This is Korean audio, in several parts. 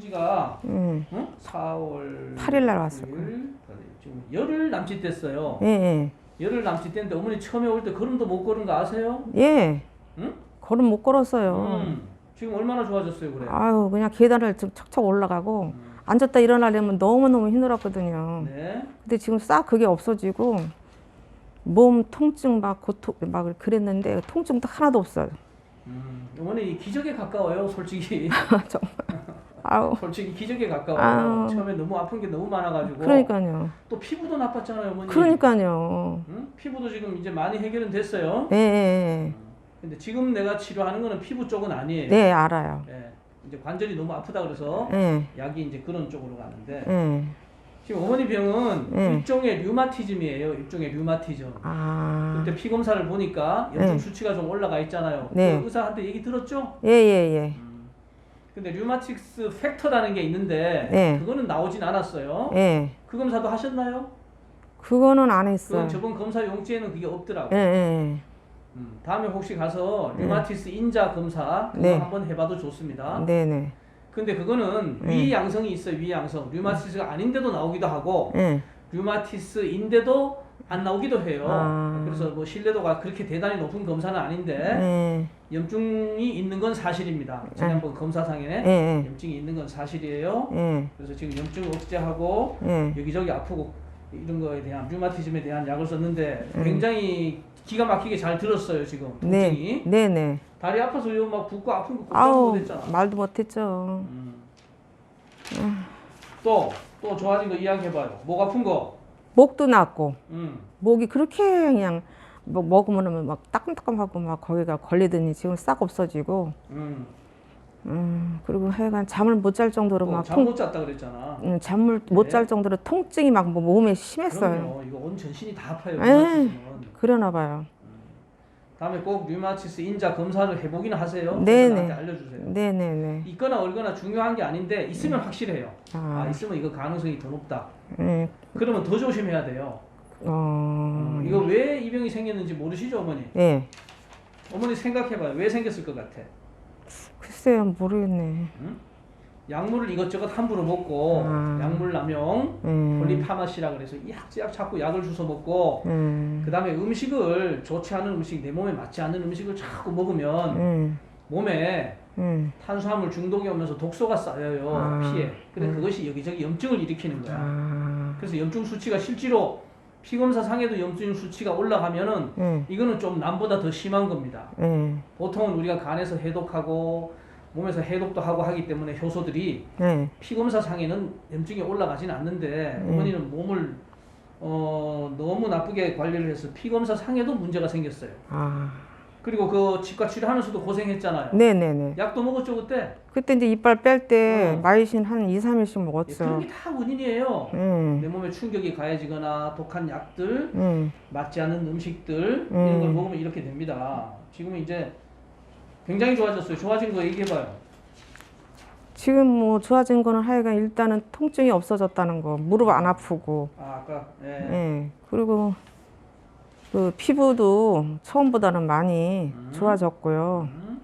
지가 예. 응? 4월 8일 날 왔을 9일, 지금 열흘 남짓 됐어요. 예, 예. 열흘 남짓 됐는데 어머니 처음에 올 때 걸음도 못 걸은 거 아세요? 예. 응? 걸음 못 걸었어요. 음. 지금 얼마나 좋아졌어요, 그래? 아유, 그냥 계단을 좀 척척 올라가고 음. 앉았다 일어나려면 너무너무 힘들었거든요. 네. 근데 지금 싹 그게 없어지고 몸 통증 막 고통 막 그랬는데 통증도 하나도 없어요. 음. 어머니 기적에 가까워요, 솔직히. 아우, 솔직히 기적에 가까워요. 아우. 처음에 너무 아픈 게 너무 많아가지고. 그러니까요. 또 피부도 나빴잖아요, 어머니. 그러니까요. 응? 피부도 지금 이제 많이 해결은 됐어요. 예, 예, 근데 지금 내가 치료하는 거는 피부 쪽은 예. 아니에요. 네, 알아요. 예. 이제 관절이 너무 아프다 그래서 예, 약이 이제 그런 쪽으로 가는데 예. 지금 어머니 병은 네. 일종의 류마티즘이에요. 일종의 류마티즘. 아, 그때 피 검사를 보니까 염증 네. 수치가 좀 올라가 있잖아요. 네. 그 의사한테 얘기 들었죠? 예, 예, 예. 음. 근데 류마틱스 팩터라는 게 있는데 네. 그거는 나오진 않았어요. 예. 그 검사도 하셨나요? 그거는 안그 했어요. 저번 검사 용지에는 그게 없더라고. 예, 요 예. 음. 다음에 혹시 가서 류마티스 인자 검사 그거 네. 한번 해봐도 좋습니다. 네, 네. 근데 그거는 네. 위 양성이 있어요. 위 양성. 류마티스가 아닌데도 나오기도 하고 예. 류마티스인데도 안 나오기도 해요. 아. 그래서 뭐 신뢰도가 그렇게 대단히 높은 검사는 아닌데 예. 염증이 있는 건 사실입니다. 지난번 검사상에 예, 예. 염증이 있는 건 사실이에요. 예. 그래서 지금 염증 억제하고 예. 여기저기 아프고 이런 거에 대한 류마티즘에 대한 약을 썼는데 음. 굉장히 기가 막히게 잘 들었어요 지금 통증이 네. 네, 네. 다리 아파서 요 막 붓고 아픈 거 걱정 아우, 못했잖아. 말도 못했죠. 음. 또 또 좋아진 거 이야기해봐요. 목 아픈 거. 목도 났고, 음. 목이 그렇게 그냥 뭐 먹으면 막 따끔따끔하고 막 거기가 걸리더니 지금 싹 없어지고, 음. 음, 그리고 하여간 잠을 못 잘 정도로 막 통, 잠못 잤다 그랬잖아. 음, 잠을 못 네. 잘 정도로 통증이 막 뭐 몸에 심했어요. 그럼요. 이거 온 전신이 다 아파요. 에이. 그러나 봐요. 다음에 꼭 류마티스 인자 검사를 해보기는 하세요. 네네. 나한테 알려주세요. 네, 네, 네. 있거나 얼거나 중요한 게 아닌데 있으면 확실해요. 아, 아, 있으면 이거 가능성이 더 높다. 예. 그러면 더 조심해야 돼요. 어, 이거 왜 이 병이 생겼는지 모르시죠, 어머니? 예. 어머니 생각해봐요. 왜 생겼을 것 같아? 글쎄요, 모르겠네. 약물을 이것저것 함부로 먹고 아. 약물 남용, 예. 폴리파마시라 그래서 약약 자꾸 약을 주워 먹고 예. 그 다음에 음식을 좋지 않은 음식, 내 몸에 맞지 않는 음식을 자꾸 먹으면 예. 몸에 예. 탄수화물 중독이 오면서 독소가 쌓여요 아. 피에. 근데 그것이 여기저기 염증을 일으키는 거야. 아, 그래서 염증 수치가 실제로 피검사 상에도 염증 수치가 올라가면은 예. 이거는 좀 남보다 더 심한 겁니다. 예. 보통은 우리가 간에서 해독하고 몸에서 해독도 하고 하기 때문에 효소들이 예. 피검사 상에는 염증이 올라가진 않는데 음. 어머니는 몸을 어, 너무 나쁘게 관리를 해서 피검사 상에도 문제가 생겼어요. 아, 그리고 그 치과 치료하면서도 고생했잖아요. 네네네. 약도 먹었죠 그때. 그때 이제 이빨 뺄 때 어. 마이신 한 2, 3일씩 예, 그런 먹었어. 게다 원인이에요. 응, 내 몸에 충격이 가해지거나 독한 약들, 응, 맞지 않는 음식들 음. 이런 걸 먹으면 이렇게 됩니다. 지금 은 이제 굉장히 좋아졌어요. 좋아진 거 얘기해봐요. 지금 뭐 좋아진 거는 하여간 일단은 통증이 없어졌다는 거, 무릎 안 아프고, 아 아까 예. 예. 그리고 그 피부도 처음보다는 많이 음. 좋아졌고요. 음.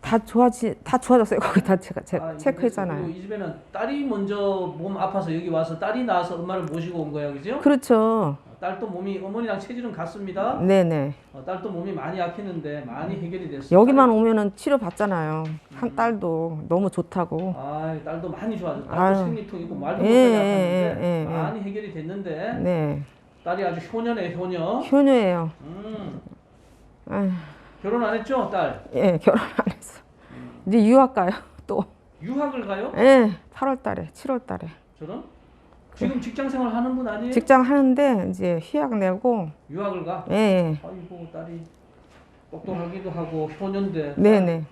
다 좋아지, 다 좋아졌어요. 거기 다 제가 체, 아, 체크했잖아요. 이 집에는 딸이 먼저 몸 아파서 여기 와서 딸이 나와서 엄마를 모시고 온 거예요, 그죠? 그렇죠. 딸도 몸이 어머니랑 체질은 같습니다. 네네. 어, 딸도 몸이 많이 약했는데 많이 해결이 됐어요. 여기만 오면은 치료 받잖아요. 한 음. 딸도 너무 좋다고. 아, 딸도 많이. 딸도 아유. 생리통 있고 말도 예, 못하게 예, 아팠는데 예, 예, 많이 해결이 됐는데 네. 딸이 아주 효녀네 효녀. 효녀예요. 음, 아휴, 결혼 안 했죠, 딸? 예, 결혼 안 했어. 이제 유학 가요. 또. 유학을 가요? 예, 8월 달에, 7월 달에. 저는 지금 직장 생활 하는 분 아니에요? 직장 하는데 이제 휴학 내고 유학을 가. 예, 예. 아이고 딸이 똑똑하기도 하고 효녀인데 네, 네.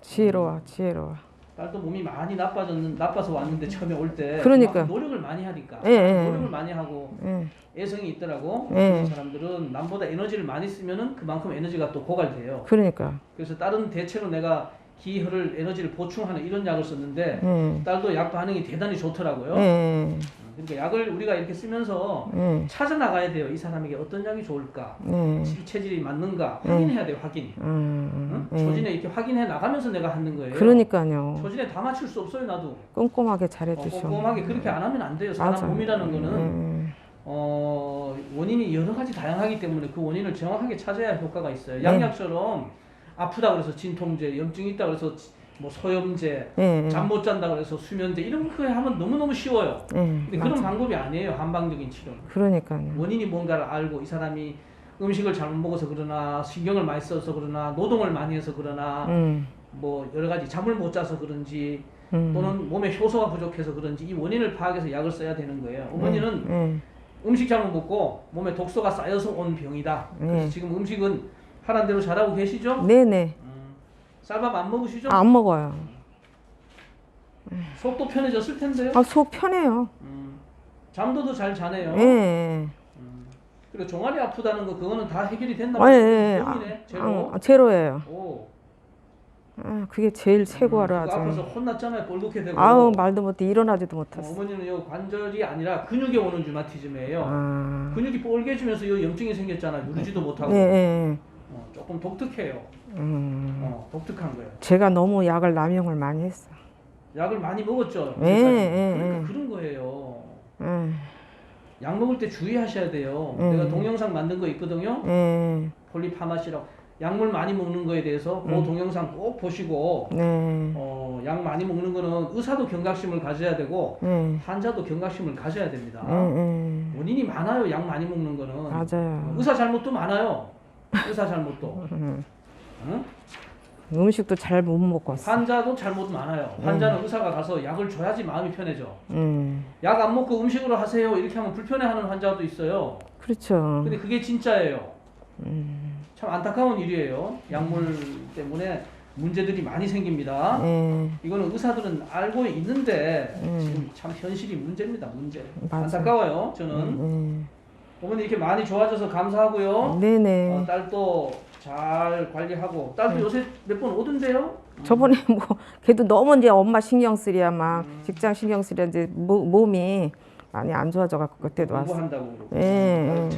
지혜로워, 지혜로워. 딸도 몸이 많이 나빠졌는 나빠서 왔는데 처음에 올 때 그러니까. 노력을 많이 하니까 예, 예. 노력을 많이 하고 예. 애성이 있더라고 예. 그런 사람들은 남보다 에너지를 많이 쓰면은 그만큼 에너지가 또 고갈돼요 그러니까. 그래서 다른 대체로 내가 기혈을 에너지를 보충하는 이런 약을 썼는데 예. 딸도 약 반응이 대단히 좋더라고요 예. 그러니까 약을 우리가 이렇게 쓰면서 예, 찾아 나가야 돼요. 이 사람에게 어떤 약이 좋을까? 예, 이 체질이 맞는가 네. 확인해야 돼요. 확인. 음, 응? 예. 초진에 이렇게 확인해 나가면서 내가 하는 거예요. 그러니까요. 초진에 다 맞출 수 없어요, 나도. 꼼꼼하게 어, 잘해주셔. 꼼꼼하게 그렇게 안 하면 안 돼요. 사람 맞아. 몸이라는 거는 예, 어, 원인이 여러 가지 다양하기 때문에 그 원인을 정확하게 찾아야 효과가 있어요. 네. 양약처럼 아프다 그래서 진통제, 염증이 있다 그래서 지- 뭐 소염제, 예, 잠 못 잔다 그래서 수면제 이런 거 하면 너무너무 쉬워요. 예, 근데. 그런 방법이 아니에요. 한방적인 치료. 그러니까요. 원인이 뭔가를 알고 이 사람이 음식을 잘못 먹어서 그러나 신경을 많이 써서 그러나 노동을 많이 해서 그러나 음, 뭐 여러 가지 잠을 못 자서 그런지 음. 또는 몸에 효소가 부족해서 그런지 이 원인을 파악해서 약을 써야 되는 거예요. 어머니는 예, 음식 잘못 먹고 몸에 독소가 쌓여서 온 병이다. 그래서 네. 지금 음식은 하란 대로 잘하고 계시죠? 네네. 음, 쌀밥 안 먹으시죠? 안 먹어요. 속도 편해졌을 텐데요. 아, 속 편해요. 음, 잠도 더 잘 자네요. 예, 예. 음, 그리고 종아리 아프다는 거 그거는 다 해결이 된다고. 아, 예, 예. 병이네. 제로. 아, 제로예요. 오. 아, 그게 제일 아파서 하죠. 혼났잖아요. 뻘겋게 되고. 아우 말도 못해 일어나지도 어, 못했어. 어 머니는 요 관절이 아니라 근육에 오는 류마티즘이에요. 아, 근육이 뻘개지면서 요 염증이 생겼잖아. 누르지도 못하고. 예, 예. 어, 조금 독특해요. 음, 어, 독특한 거예요. 제가 너무 약을 남용을 많이 했어. 약을 많이 먹었죠. 예, 지금까지. 예, 그러니까 예. 그런 거예요. 예, 약 먹을 때 주의하셔야 돼요. 음. 내가 동영상 만든 거 있거든요. 예, 폴리파마시라고 약물 많이 먹는 거에 대해서 그 음. 동영상 꼭 보시고 네, 어, 약 많이 먹는 거는 의사도 경각심을 가져야 되고 예, 환자도 경각심을 가져야 됩니다. 예, 예. 원인이 많아요. 약 많이 먹는 거는. 맞아요. 의사 잘못도 많아요. 의사 잘못도. 음, 응? 음식도 잘 못 먹었어. 환자도 잘못 많아요. 환자는 의사가 가서 약을 줘야지 마음이 편해져. 음, 약 안 먹고 음식으로 하세요. 이렇게 하면 불편해하는 환자도 있어요. 그렇죠. 근데 그게 진짜예요. 음, 참 안타까운 일이에요. 약물 때문에 문제들이 많이 생깁니다. 예, 이거는 의사들은 알고 있는데 음. 지금 참 현실이 문제입니다. 문제. 맞아. 안타까워요. 저는 음, 어머니 이렇게 많이 좋아져서 감사하고요. 예. 네네. 어, 딸도 잘 관리하고 딸도 요새 몇 번 오던데요? 저번에 뭐 걔도 너무 이제 엄마 신경 쓰랴 막 음. 직장 신경 쓰랴 이제 모, 몸이 많이 안 좋아져 갖고 그때도 왔어. 공부한다고 그러고 예.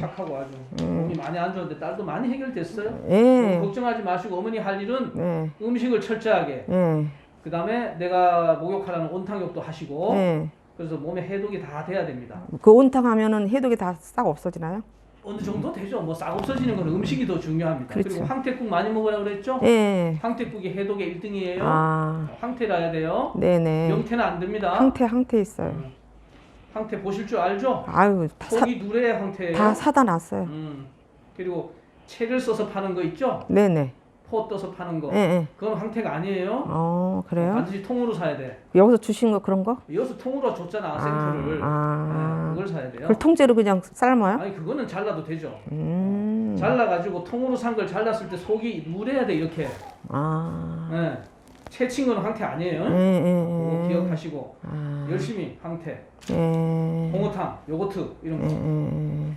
착하고 아주 몸이 많이 안 좋은데 딸도 많이 해결됐어요. 예. 걱정하지 마시고 어머니 할 일은 예. 음식을 철저하게 예. 그 다음에 내가 목욕하라는 온탕욕도 하시고 예. 그래서 몸에 해독이 다 돼야 됩니다. 그 온탕 하면은 해독이 다 싹 없어지나요? 어느 정도 되죠. 뭐 싹 없어지는 건 음식이 더 중요합니다. 그렇죠. 그리고 황태국 많이 먹으라 그랬죠? 예. 황태국이 해독의 1등이에요. 아. 황태라야 돼요. 네네. 명태는 안 됩니다. 항태 항태 있어요. 음. 황태 보실 줄 알죠? 아유 사, 속이 누래 황태예요. 다 사다 놨어요. 음. 그리고 채를 써서 파는 거 있죠? 네네. 포 떠서 파는 거. 예, 예. 그건 황태가 아니에요. 어 그래요? 반드시 통으로 사야 돼. 여기서 주신 거 그런 거? 여기서 통으로 줬잖아 센터를. 아. 네, 그걸 사야 돼요. 그걸 통째로 그냥 삶아요? 아니 그거는 잘라도 되죠. 음. 잘라가지고 통으로 산 걸 잘랐을 때 속이 누래야 돼 이렇게. 아. 네. 채친 거는 황태 아니에요. 예, 예, 그거 예. 기억하시고 아. 열심히 황태, 예. 홍어탕, 요거트 이런 예, 거.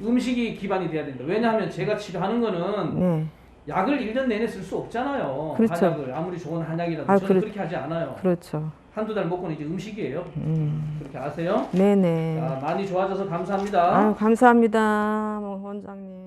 예, 음식이 기반이 돼야 된다. 왜냐하면 제가 치료하는 예. 거는 네. 약을 1년 내내 쓸 수 없잖아요. 그렇죠. 한약을 아무리 좋은 한약이라도 아, 저는 그렇- 그렇게 하지 않아요. 그렇죠. 한두 달 먹고는 이제 음식이에요. 음. 그렇게 아세요? 네네. 자, 많이 좋아져서 감사합니다. 아유, 감사합니다, 뭐, 원장님.